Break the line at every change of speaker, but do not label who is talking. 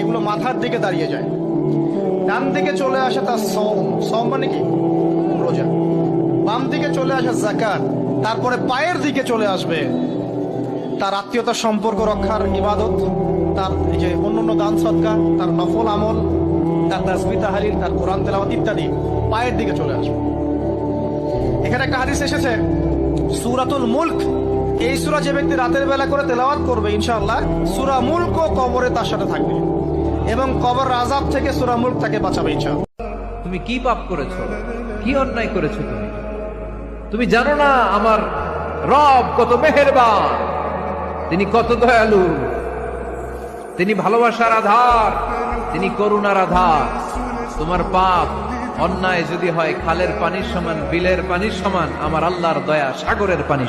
এগুলো মাথার দিকে দাঁড়িয়ে যায়। ডান দিকে চলে আসে তার সম সম মানে কি? রোজা। বাম দিকে চলে আসে জাকাত তারপরে পায়ের দিকে চলে আসবে তার আত্মীয়তার সম্পর্ক রক্ষার ইবাদত, তার এই যে অন্যান্য দান সৎকা তার নফল আমল, তার তাসবি তাহারিল তার কোরআন তেলাওয়াত ইত্যাদি পায়ের দিকে চলে আসবে। এখানে একটা হাদিস এসেছে, সুরাতুল মুলক। এই সুরা যে ব্যক্তি রাতের বেলা করে তেলাওয়াত করবে, ইনশাআল্লাহ, সুরা মুলক কবরে তার সাথে থাকবে। এবং কবর আজাব থেকে সুরা মুলক তাকে বাঁচাবে, ইনশাআল্লাহ।
তুমি কি পাপ করেছ? কি অন্যায় করেছ তুমি? তুমি জানো না আমার রব কত মেহেরবান। তিনি কত দয়ালু। তিনি ভালোবাসার আধার। তিনি করুণার আধার। তোমার পাপ অন্যায় যদি হয়, খালের পানির সমান, বিলের পানির সমান, আমার আল্লাহর দয়া সাগরের পানির।